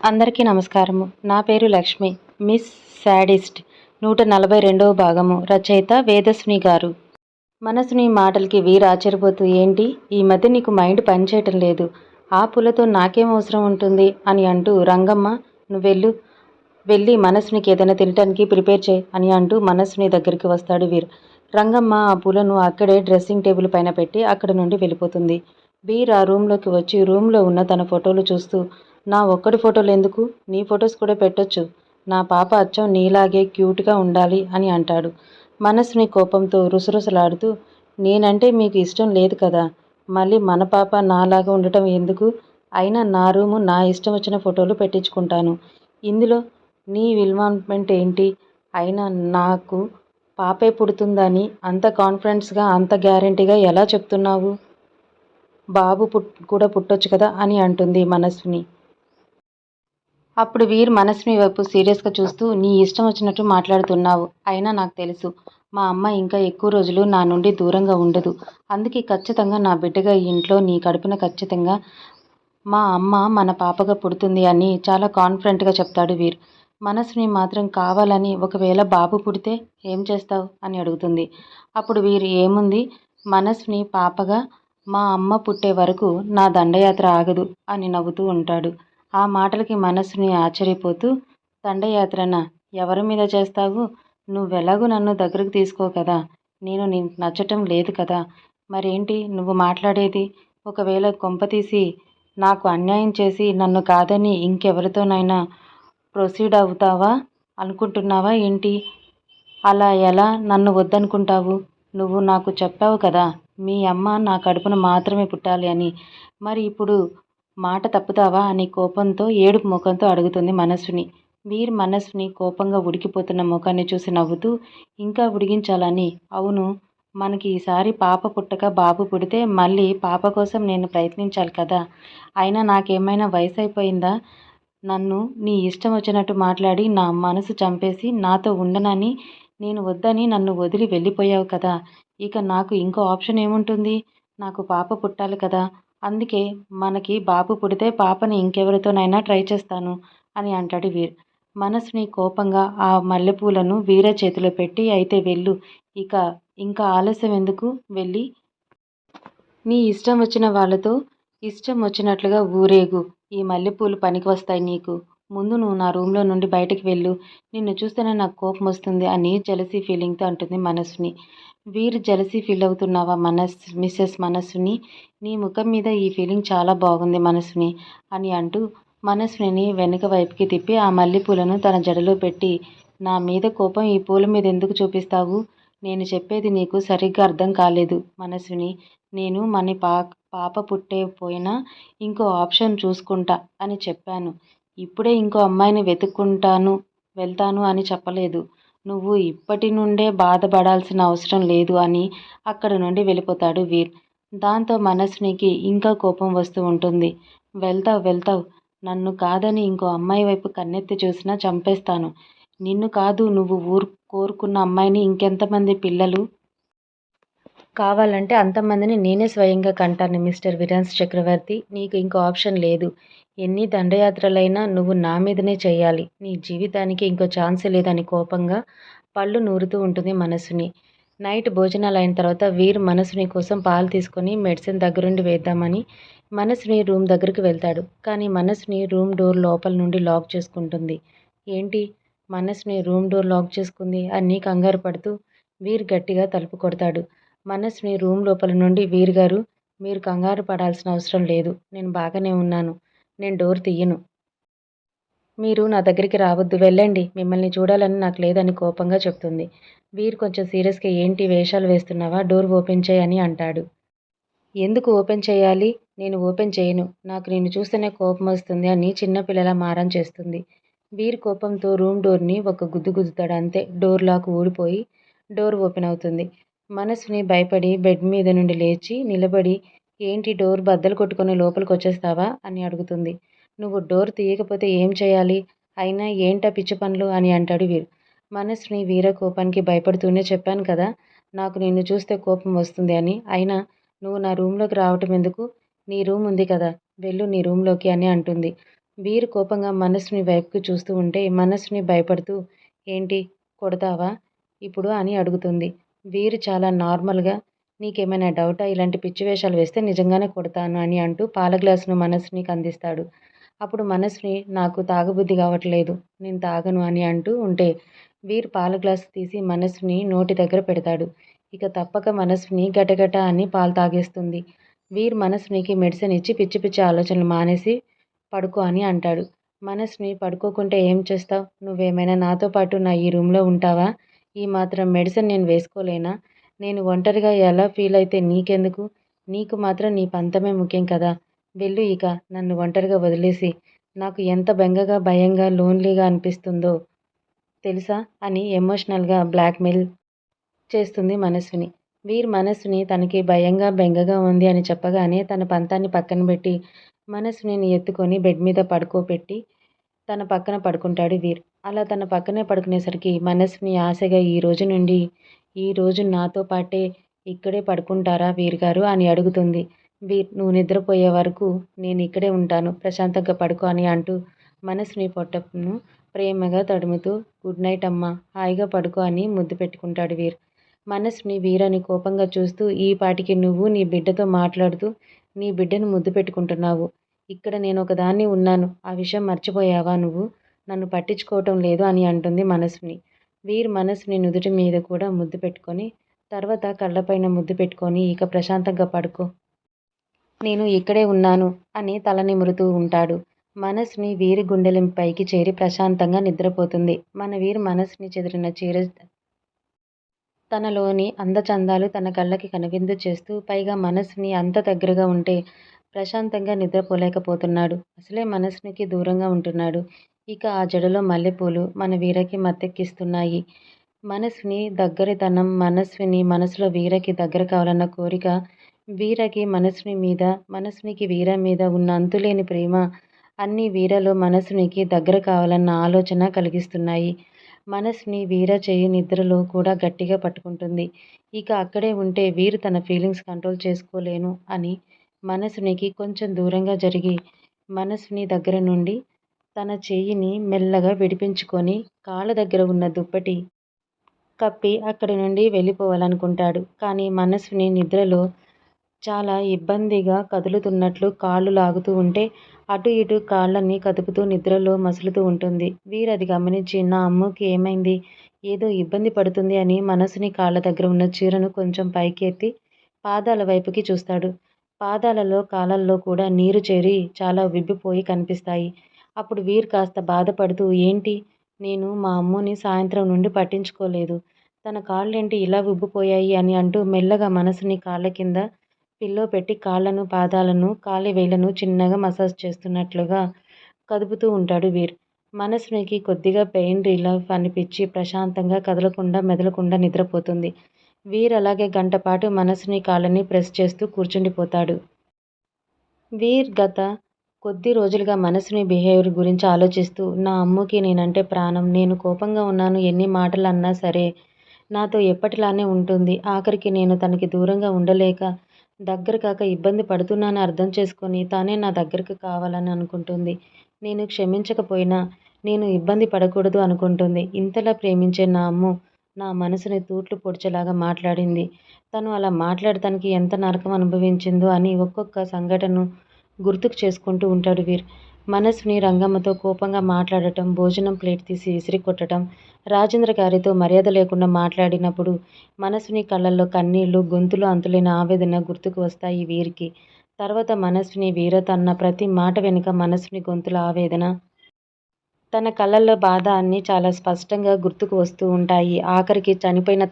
అందరికీ నమస్కారము. నా పేరు లక్ష్మి. Miss sadist. నూట నలభై రెండవ భాగము. రచయిత వేదస్విని గారు. మనసుని మాటలకి వీరు ఆశ్చర్యపోతూ ఏంటి? ఈ మధ్య నీకు మైండ్ పనిచేయటం లేదు. ఆ పూలతో నాకేం అవసరం ఉంటుంది? అని అంటూ రంగమ్మ నువ్వు వెళ్ళు. వెళ్ళి మనసునికి ఏదైనా తినటానికి ప్రిపేర్ చేయి అని అంటూ మనసుని దగ్గరికి వస్తాడు వీర్. రంగమ్మ ఆ పూలను అక్కడే డ్రెస్సింగ్ టేబుల్ పైన పెట్టి అక్కడ నుండి వెళ్ళిపోతుంది. వీర్ ఆ రూమ్లోకి వచ్చి రూమ్లో ఉన్న తన ఫోటోలు చూస్తూ నా ఒక్కడి ఫోటోలు ఎందుకు? నీ ఫొటోస్ కూడా పెట్టొచ్చు. నా పాప అచ్చం నీలాగే క్యూట్గా ఉండాలి అని అంటాడు. మనసుని కోపంతో రుసరుసలాడుతూ నేనంటే మీకు ఇష్టం లేదు కదా. మళ్ళీ మన పాప నాలాగా ఉండటం ఎందుకు? అయినా నా రూము నా ఇష్టం వచ్చిన ఫోటోలు పెట్టించుకుంటాను. ఇందులో నీ ఇన్వాల్వ్మెంట్ ఏంటి? అయినా నాకు పాపే పుడుతుందని అంత కాన్ఫిడెన్స్గా అంత గ్యారంటీగా ఎలా చెప్తున్నావు? బాబు పుట్ కూడా పుట్టొచ్చు కదా అని అంటుంది మనస్విని అప్పుడు వీర్ మనస్విని వైపు సీరియస్గా చూస్తూ నీ ఇష్టం వచ్చినట్టు మాట్లాడుతున్నావు. అయినా నాకు తెలుసు మా అమ్మ ఇంకా ఎక్కువ రోజులు నా నుండి దూరంగా ఉండదు. అందుకే ఖచ్చితంగా నా బిడ్డగా ఈ ఇంట్లో నీ కడుపున ఖచ్చితంగా మా అమ్మ మన పాపగా పుడుతుంది అని చాలా కాన్ఫిడెంట్గా చెప్తాడు వీర్. మనసుని మాత్రం కావాలని ఒకవేళ బాబు పుడితే ఏం చేస్తావు? అని అడుగుతుంది. అప్పుడు వీరు ఏముంది? మనసుని పాపగా మా అమ్మ పుట్టే వరకు నా దండయాత్ర ఆగదు అని నవ్వుతూ ఉంటాడు. ఆ మాటలకి మనసుని ఆశ్చర్యపోతూ దండయాత్రన ఎవరి మీద చేస్తావు? నువ్వెలాగూ నన్ను దగ్గరకు తీసుకో కదా. నేను నీకు నచ్చటం లేదు కదా. మరేంటి? నువ్వు మాట్లాడేది? ఒకవేళ కొంపతీసి నాకు అన్యాయం చేసి నన్ను కాదని ఇంకెవరితోనైనా ప్రొసీడ్ అవుతావా? అనుకుంటున్నావా ఏంటి? అలా ఎలా నన్ను వద్దనుకుంటావు? నువ్వు నాకు చెప్పావు కదా మీ అమ్మ నా కడుపున మాత్రమే పుట్టాలి అని. మరి ఇప్పుడు మాట తప్పుతావా అని కోపంతో ఏడుపు ముఖంతో అడుగుతుంది మనస్సుని. వీర్ మనస్సుని కోపంగా ఉడికిపోతున్న ముఖాన్ని చూసి నవ్వుతూ ఇంకా ఉడిగించాలని. అవును మనకి ఈసారి పాప పుట్టక బాబు పుడితే మళ్ళీ పాప కోసం నేను ప్రయత్నించాలి కదా. అయినా నాకేమైనా వయసు అయిపోయిందా నన్ను నీ ఇష్టం వచ్చినట్టు మాట్లాడి నా మనసు చంపేసి నాతో ఉండనని నేను వద్దని నన్ను వదిలి వెళ్ళిపోయావు కదా. ఇక నాకు ఇంకో ఆప్షన్ ఏముంటుంది? నాకు పాప పుట్టాలి కదా. అందుకే మనకి బాబు పుడితే పాపని ఇంకెవరితోనైనా ట్రై చేస్తాను అని అంటాడు వీర్. మనసుని కోపంగా ఆ మల్లెపూలను వీర చేతిలో పెట్టి అయితే వెళ్ళు ఇక ఇంకా ఆలస్యం ఎందుకు? వెళ్ళి నీ ఇష్టం వచ్చిన వాళ్ళతో ఇష్టం వచ్చినట్లుగా ఊరేగు. ఈ మల్లెపూలు పనికి వస్తాయి నీకు. ముందు నువ్వు నా రూమ్లో నుండి బయటకు వెళ్ళు. నిన్ను చూస్తేనే నాకు కోపం వస్తుంది అని జలసీ ఫీలింగ్తో అంటుంది మనసుని. వీరు జలసి ఫీల్ అవుతున్నావా మనస్ మిస్సెస్ మనస్సుని? నీ ముఖం మీద ఈ ఫీలింగ్ చాలా బాగుంది మనసుని అని అంటూ మనస్విని వెనుక వైపుకి తిప్పి ఆ మల్లెపూలను తన జడలో పెట్టి నా మీద కోపం ఈ పూల మీద ఎందుకు చూపిస్తావు? నేను చెప్పేది నీకు సరిగ్గా అర్థం కాలేదు మనసుని నేను మన పా పాప పుట్టే పోయినా ఇంకో ఆప్షన్ చూసుకుంటా అని చెప్పాను. ఇప్పుడే ఇంకో అమ్మాయిని వెతుక్కుంటాను వెళ్తాను అని చెప్పలేదు. నువ్వు ఇప్పటి నుండే బాధపడాల్సిన అవసరం లేదు అని అక్కడ నుండి వెళ్ళిపోతాడు వీర్. దాంతో మనస్వినికి ఇంకా కోపం వస్తూ ఉంటుంది. వెళ్తావు వెళ్తావు. నన్ను కాదని ఇంకో అమ్మాయి వైపు కన్నెత్తి చూసినా చంపేస్తాను. నిన్ను కాదు నువ్వు ఊరు కోరుకున్న అమ్మాయిని ఇంకెంతమంది పిల్లలు కావాలంటే అంతమందిని నేనే స్వయంగా కంటాను మిస్టర్ విరాన్స్ చక్రవర్తి. నీకు ఇంకో ఆప్షన్ లేదు. ఎన్ని దండయాత్రలైనా నువ్వు నా మీదనే చేయాలి నీ జీవితానికి ఇంకో ఛాన్స్ లేదని కోపంగా పళ్ళు నూరుతూ ఉంటుంది మనసుని. నైట్ భోజనాలు అయిన తర్వాత వీర్ మనసుని కోసం పాలు తీసుకొని మెడిసిన్ దగ్గరుండి వేద్దామని మనసుని రూమ్ దగ్గరికి వెళ్తాడు. కానీ మనసుని రూమ్ డోర్ లోపల నుండి లాక్ చేసుకుంటుంది. ఏంటి? మనసుని రూమ్ డోర్ లాక్ చేసుకుంది అని కంగారు పడుతూ వీర్ గట్టిగా తలుపు కొడతాడు. మనసుని రూమ్ లోపల నుండి వీర్ గారు మీరు కంగారు పడాల్సిన అవసరం లేదు. నేను బాగానే ఉన్నాను. నేను డోర్ తీయను. మీరు నా దగ్గరికి రావద్దు. వెళ్ళండి. మిమ్మల్ని చూడాలని నాకు లేదని కోపంగా చెప్తుంది. వీర్ కొంచెం సీరియస్గా ఏంటి వేషాలు వేస్తున్నావా? డోర్ ఓపెన్ చేయని అంటాడు. ఎందుకు ఓపెన్ చేయాలి? నేను ఓపెన్ చేయను. నాకు నేను చూస్తేనే కోపం వస్తుంది అని చిన్నపిల్లల మారం చేస్తుంది. వీర్ కోపంతో రూమ్ డోర్ని ఒక గుద్దు గుద్దుతాడు. అంతే. డోర్ లాక్ ఊడిపోయి డోర్ ఓపెన్ అవుతుంది. మనసుని భయపడి బెడ్ మీద నుండి లేచి నిలబడి ఏంటి డోర్ బద్దలు కొట్టుకొని లోపలికి వచ్చేస్తావా అని అడుగుతుంది. నువ్వు డోర్ తీయకపోతే ఏం చేయాలి? అయినా ఏంటా పిచ్చి పనులు? అని అంటాడు వీరు మనసుని వీర కోపానికి భయపడుతూనే చెప్పాను కదా నాకు నిన్ను చూస్తే కోపం వస్తుంది అని. అయినా నువ్వు నా రూమ్లోకి రావటం ఎందుకు? నీ రూమ్ ఉంది కదా వెళ్ళు నీ రూమ్లోకి అని అంటుంది. వీరు కోపంగా మనస్సుని వైపుకి చూస్తూ ఉంటే మనస్సుని భయపడుతూ ఏంటి కొడతావా? ఇప్పుడు అని అడుగుతుంది. వీరు చాలా నార్మల్గా నీకేమైనా డౌటా? ఇలాంటి పిచ్చి వేషాలు వేస్తే నిజంగానే కొడతాను అని అంటూ పాల గ్లాసును మనస్వినికి అందిస్తాడు అప్పుడు మనస్విని నాకు తాగబుద్ధి కావట్లేదు నేను తాగను అని అంటూ ఉంటే వీరు పాల గ్లాసు తీసి మనస్విని నోటి దగ్గర పెడతాడు. ఇక తప్పక మనస్విని గటగట అని పాలు తాగేస్తుంది. వీర్ మనస్సునికి మెడిసిన్ ఇచ్చి పిచ్చి పిచ్చి ఆలోచనలు మానేసి పడుకో అని అంటాడు. మనస్విని పడుకోకుంటే ఏం చేస్తావు? నువ్వేమైనా నాతో పాటు నా ఈ రూమ్లో ఉంటావా? ఈ మాత్రం మెడిసిన్ నేను వేసుకోలేనా? నేను ఒంటరిగా ఎలా ఫీల్ అయితే నీకెందుకు? నీకు మాత్రం నీ పంతమే ముఖ్యం కదా. వెళ్ళు ఇక నన్ను ఒంటరిగా వదిలేసి. నాకు ఎంత బెంగగా భయంగా లోన్లీగా అనిపిస్తుందో తెలుసా? అని ఎమోషనల్గా బ్లాక్మెయిల్ చేస్తుంది మనస్సుని. వీర్ మనస్సుని తనకి భయంగా బెంగగా ఉంది అని చెప్పగానే తన పంతాన్ని పక్కన పెట్టి మనస్సుని ఎత్తుకొని బెడ్ మీద పడుకోబెట్టి తన పక్కన పడుకుంటాడు వీర్. అలా తన పక్కనే పడుకునేసరికి మనస్విని ఆశగా ఈ రోజు నుండి ఈ రోజు నాతో పాటే ఇక్కడే పడుకుంటారా వీర్ గారు అని అడుగుతుంది. వీర్ నువ్వు నిద్రపోయే వరకు నేను ఇక్కడే ఉంటాను. ప్రశాంతంగా పడుకో అని అంటూ మనసుని పొట్టను ప్రేమగా తడుముతూ గుడ్ నైట్ అమ్మా హాయిగా పడుకో అని ముద్దు పెట్టుకుంటాడు వీర్. మనసుని వీరని కోపంగా చూస్తూ ఈ పాటికి నువ్వు నీ బిడ్డతో మాట్లాడుతూ నీ బిడ్డను ముద్దు పెట్టుకుంటున్నావు. ఇక్కడ నేను ఒకదాన్ని ఉన్నాను. ఆ విషయం మర్చిపోయావా నువ్వు? నన్ను పట్టించుకోవటం లేదు అని అంటుంది మనసుని. వీర్ మనసుని నుదుటి మీద కూడా ముద్దు పెట్టుకొని తర్వాత కళ్ళపైన ముద్దు పెట్టుకొని ఇక ప్రశాంతంగా పడుకో. నేను ఇక్కడే ఉన్నాను అని తల నిమురుతూ ఉంటాడు. మనసుని వీరి పైకి చేరి ప్రశాంతంగా నిద్రపోతుంది. మన వీరి మనసుని చెదిరిన చీర తనలోని అందచందాలు తన కళ్ళకి కనువిందు చేస్తూ పైగా మనసుని అంత దగ్గరగా ఉంటే ప్రశాంతంగా నిద్రపోలేకపోతున్నాడు. అసలే మనసునికి దూరంగా ఉంటున్నాడు. ఇక ఆ జడలో మల్లెపూలు మన వీరకి మత్తెక్కిస్తున్నాయి. మనసుని దగ్గరితనం మనస్విని మనసులో వీరకి దగ్గర కావాలన్న కోరిక వీరకి మనసుని మీద మనసునికి వీర మీద ఉన్న అంతులేని ప్రేమ అన్ని వీరలో మనసునికి దగ్గర కావాలన్న ఆలోచన కలిగిస్తున్నాయి. మనసుని వీర చేయి నిద్రలో కూడా గట్టిగా పట్టుకుంటుంది. ఇక అక్కడే ఉంటే వీరు తన ఫీలింగ్స్ కంట్రోల్ చేసుకోలేను అని మనసునికి కొంచెం దూరంగా జరిగి మనసుని దగ్గర నుండి తన చేయిని మెల్లగా విడిపించుకొని కాళ్ళ దగ్గర ఉన్న దుప్పటి కప్పి అక్కడి నుండి వెళ్ళిపోవాలనుకుంటాడు. కానీ మనసుని నిద్రలో చాలా ఇబ్బందిగా కదులుతున్నట్లు కాళ్ళు లాగుతూ ఉంటే అటు ఇటు కాళ్ళని కదుపుతూ నిద్రలో మసులుతూ ఉంటుంది. వీరది గమనించి నా అమ్మకి ఏమైంది? ఏదో ఇబ్బంది పడుతుంది అని మనసుని కాళ్ళ దగ్గర ఉన్న చీరను కొంచెం పైకి ఎత్తి పాదాల వైపుకి చూస్తాడు. పాదాలలో కాళ్ళల్లో కూడా నీరు చేరి చాలా విబ్బిపోయి కనిపిస్తాయి. అప్పుడు వీర్ కాస్త బాధపడుతూ ఏంటి? నేను మా అమ్మని సాయంత్రం నుండి పట్టించుకోలేదు. తన కాళ్ళేంటి ఇలా ఉబ్బిపోయాయి అని అంటూ మెల్లగా మనసుని కాళ్ళ కింద పిల్లో పెట్టి కాళ్ళను పాదాలను కాలి వేళ్ళను చిన్నగా మసాజ్ చేస్తున్నట్లుగా కదుపుతూ ఉంటాడు వీర్. మనసునికి కొద్దిగా పెయిన్ రిలీఫ్ అనిపించి ప్రశాంతంగా కదలకుండా మెదలకుండా నిద్రపోతుంది. వీర్ అలాగే గంట పాటు మనసుని కాళ్ళని ప్రెస్ చేస్తూ కూర్చుండిపోతాడు. వీర్ గత కొద్ది రోజులుగా మనసుని బిహేవియర్ గురించి ఆలోచిస్తూ నా అమ్మకి నేనంటే ప్రాణం నేను కోపంగా ఉన్నాను ఎన్ని మాటలు అన్నా సరే నాతో ఎప్పటిలానే ఉంటుంది. ఆఖరికి నేను తనకి దూరంగా ఉండలేక దగ్గర కాక ఇబ్బంది పడుతున్నానని అర్థం చేసుకొని తానే నా దగ్గరకు కావాలని అనుకుంటుంది. నేను క్షమించకపోయినా నేను ఇబ్బంది పడకూడదు అనుకుంటుంది. ఇంతలా ప్రేమించే నా అమ్ము నా మనసుని తూట్లు పొడిచేలాగా మాట్లాడింది. తను అలా మాట్లాడటానికి ఎంత నరకం అనుభవించిందో అని ఒక్కొక్క సంఘటనను గుర్తుకు చేసుకుంటూ ఉంటాడు వీర్. మనస్సుని రంగమ్మతో కోపంగా మాట్లాడటం భోజనం ప్లేట్ తీసి విసిరి కొట్టడం రాజేంద్ర గారితో మర్యాద లేకుండా మాట్లాడినప్పుడు మనస్సుని కళ్ళల్లో కన్నీళ్ళు గొంతులో అంతులేని ఆవేదన గుర్తుకు వస్తాయి వీరికి. తర్వాత మనస్సుని వీరత అన్న ప్రతి మాట వెనుక మనస్సుని గొంతుల ఆవేదన తన కళ్ళల్లో బాధ అన్నీ చాలా స్పష్టంగా గుర్తుకు వస్తూ ఉంటాయి. ఆఖరికి చనిపోయిన